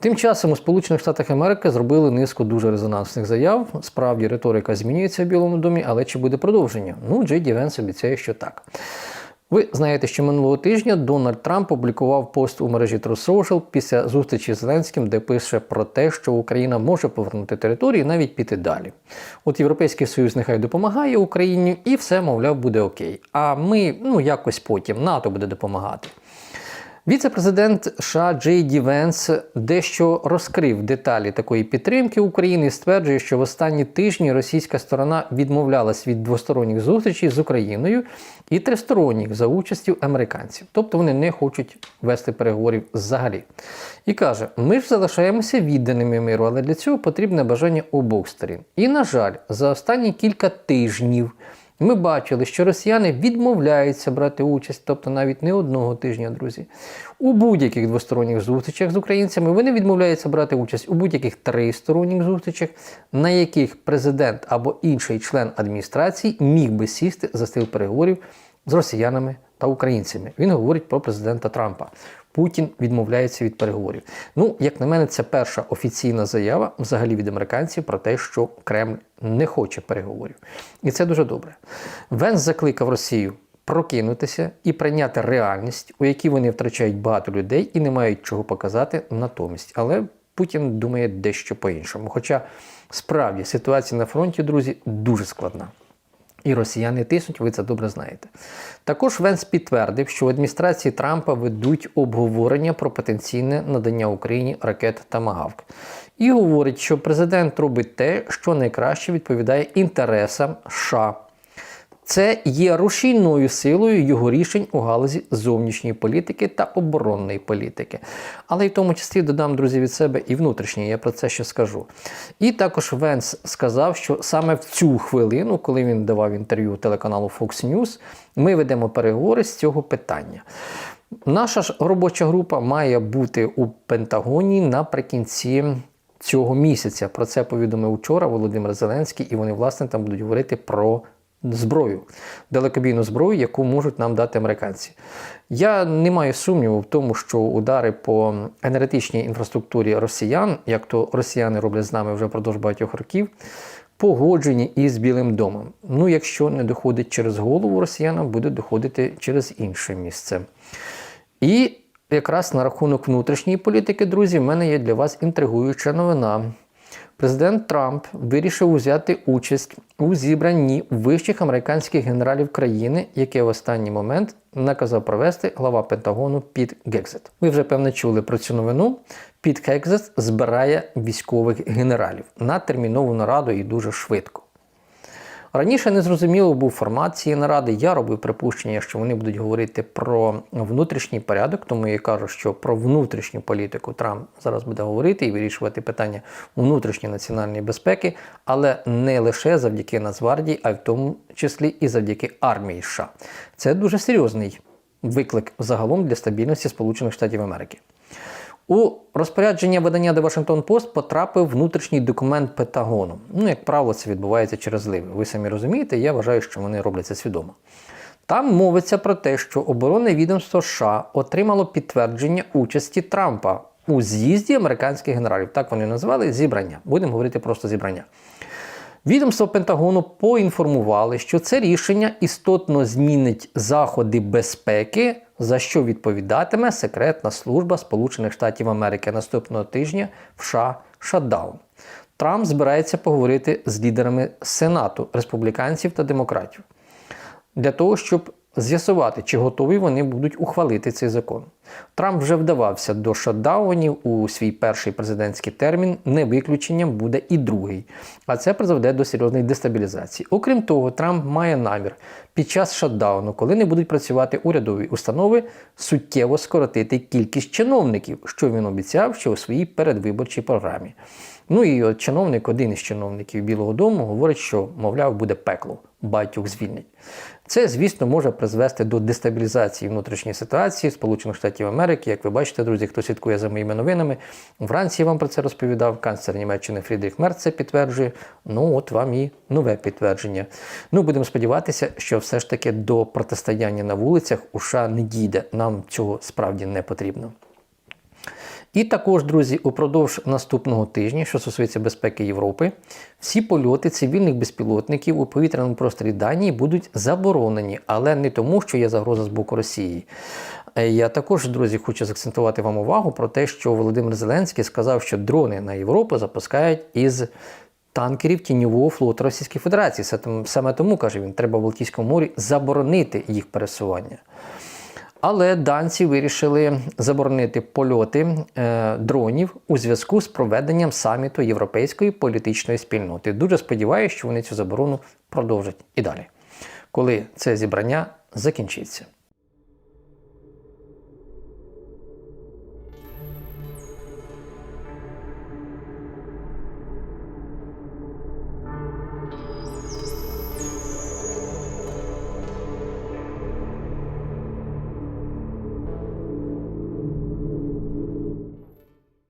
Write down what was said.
Тим часом у Сполучених Штатах Америки зробили низку дуже резонансних заяв. Справді риторика змінюється в Білому домі, але чи буде продовження? Ну, Джей Ді Венс обіцяє, що так. Ви знаєте, що минулого тижня Дональд Трамп опублікував пост у мережі True Social після зустрічі з Зеленським, де пише про те, що Україна може повернути території і навіть піти далі. От Європейський Союз нехай допомагає Україні, і все, мовляв, буде окей. А ми ну якось потім НАТО буде допомагати. Віце-президент США Джей Ді Венс дещо розкрив деталі такої підтримки України стверджує, що в останні тижні російська сторона відмовлялась від двосторонніх зустрічей з Україною і тристоронніх за участю американців. Тобто вони не хочуть вести переговорів взагалі. І каже: ми ж залишаємося відданими миру, але для цього потрібне бажання обох сторін. І, на жаль, за останні кілька тижнів. Ми бачили, що росіяни відмовляються брати участь, тобто навіть не одного тижня, друзі. У будь-яких двосторонніх зустрічах з українцями вони відмовляються брати участь у будь-яких тристоронніх зустрічах, на яких президент або інший член адміністрації міг би сісти за стіл переговорів з росіянами та українцями. Він говорить про президента Трампа. Путін відмовляється від переговорів. Ну, як на мене, це перша офіційна заява взагалі від американців про те, що Кремль не хоче переговорів. І це дуже добре. Венс закликав Росію прокинутися і прийняти реальність, у якій вони втрачають багато людей і не мають чого показати натомість. Але Путін думає дещо по-іншому. Хоча справді ситуація на фронті, друзі, дуже складна. І росіяни тиснуть, ви це добре знаєте. Також Венс підтвердив, що в адміністрації Трампа ведуть обговорення про потенційне надання Україні ракет та магавк. І говорить, що президент робить те, що найкраще відповідає інтересам США. Це є рушійною силою його рішень у галузі зовнішньої політики та оборонної політики. Але й в тому числі додам, друзі, від себе і внутрішнє, я про це ще скажу. І також Венс сказав, що саме в цю хвилину, коли він давав інтерв'ю телеканалу Fox News, ми ведемо переговори з цього питання. Наша ж робоча група має бути у Пентагоні наприкінці. Цього місяця про це повідомив вчора Володимир Зеленський, і вони власне там будуть говорити про зброю, далекобійну зброю, яку можуть нам дати американці. Я не маю сумніву в тому, що удари по енергетичній інфраструктурі росіян, як то росіяни роблять з нами вже впродовж багатьох років, погоджені із Білим домом. Ну, якщо не доходить через голову росіянам, буде доходити через інше місце. І якраз на рахунок внутрішньої політики, друзі, в мене є для вас інтригуюча новина. Президент Трамп вирішив взяти участь у зібранні вищих американських генералів країни, яке в останній момент наказав провести глава Пентагону Піт Гекзет. Ви вже певне чули про цю новину. Піт Гекзет збирає військових генералів на термінову нараду і дуже швидко. Раніше незрозуміло був формат цієї наради. Я робив припущення, що вони будуть говорити про внутрішній порядок, тому я кажу, що про внутрішню політику Трамп зараз буде говорити і вирішувати питання внутрішньої національної безпеки, але не лише завдяки Нацгвардії, а й в тому числі і завдяки армії США. Це дуже серйозний виклик загалом для стабільності Сполучених Штатів Америки. У розпорядження видання The Washington Post потрапив внутрішній документ Пентагону. Ну, як правило, це відбувається через зливи. Ви самі розумієте, я вважаю, що вони роблять це свідомо. Там мовиться про те, що оборонне відомство США отримало підтвердження участі Трампа у з'їзді американських генералів. Так вони назвали зібрання. Будемо говорити просто зібрання. Відомство Пентагону поінформували, що це рішення істотно змінить заходи безпеки, за що відповідатиме секретна служба Сполучених Штатів Америки наступного тижня в США шатдаун. Трамп збирається поговорити з лідерами Сенату, республіканців та демократів для того, щоб з'ясувати, чи готові вони будуть ухвалити цей закон. Трамп вже вдавався до шатдаунів у свій перший президентський термін, не виключенням буде і другий. А це призведе до серйозної дестабілізації. Окрім того, Трамп має намір під час шатдауну, коли не будуть працювати урядові установи, суттєво скоротити кількість чиновників, що він обіцяв ще у своїй передвиборчій програмі. Ну і от чиновник, один із чиновників Білого Дому, говорить, що, мовляв, буде пекло, багатьох звільнять. Це, звісно, може призвести до дестабілізації внутрішньої ситуації Сполучених Штатів Америки. Як ви бачите, друзі, хто слідкує за моїми новинами, вранці я вам про це розповідав. Канцлер Німеччини Фрідріх Мерц це підтверджує. Ну, от вам і нове підтвердження. Ну, будемо сподіватися, що все ж таки до протистояння на вулицях у США не дійде. Нам цього справді не потрібно. І також, друзі, упродовж наступного тижня, що стосується безпеки Європи, всі польоти цивільних безпілотників у повітряному просторі Данії будуть заборонені, але не тому, що є загроза з боку Росії. Е, Я також, друзі, хочу заакцентувати вам увагу про те, що Володимир Зеленський сказав, що дрони на Європу запускають із танкерів тіньового флоту Російської Федерації. Саме тому, каже він, треба в Балтійському морі заборонити їх пересування. Але данці вирішили заборонити польоти е, дронів у зв'язку з проведенням саміту Європейської політичної спільноти. Дуже сподіваюся, що вони цю заборону продовжать і далі, коли це зібрання закінчиться.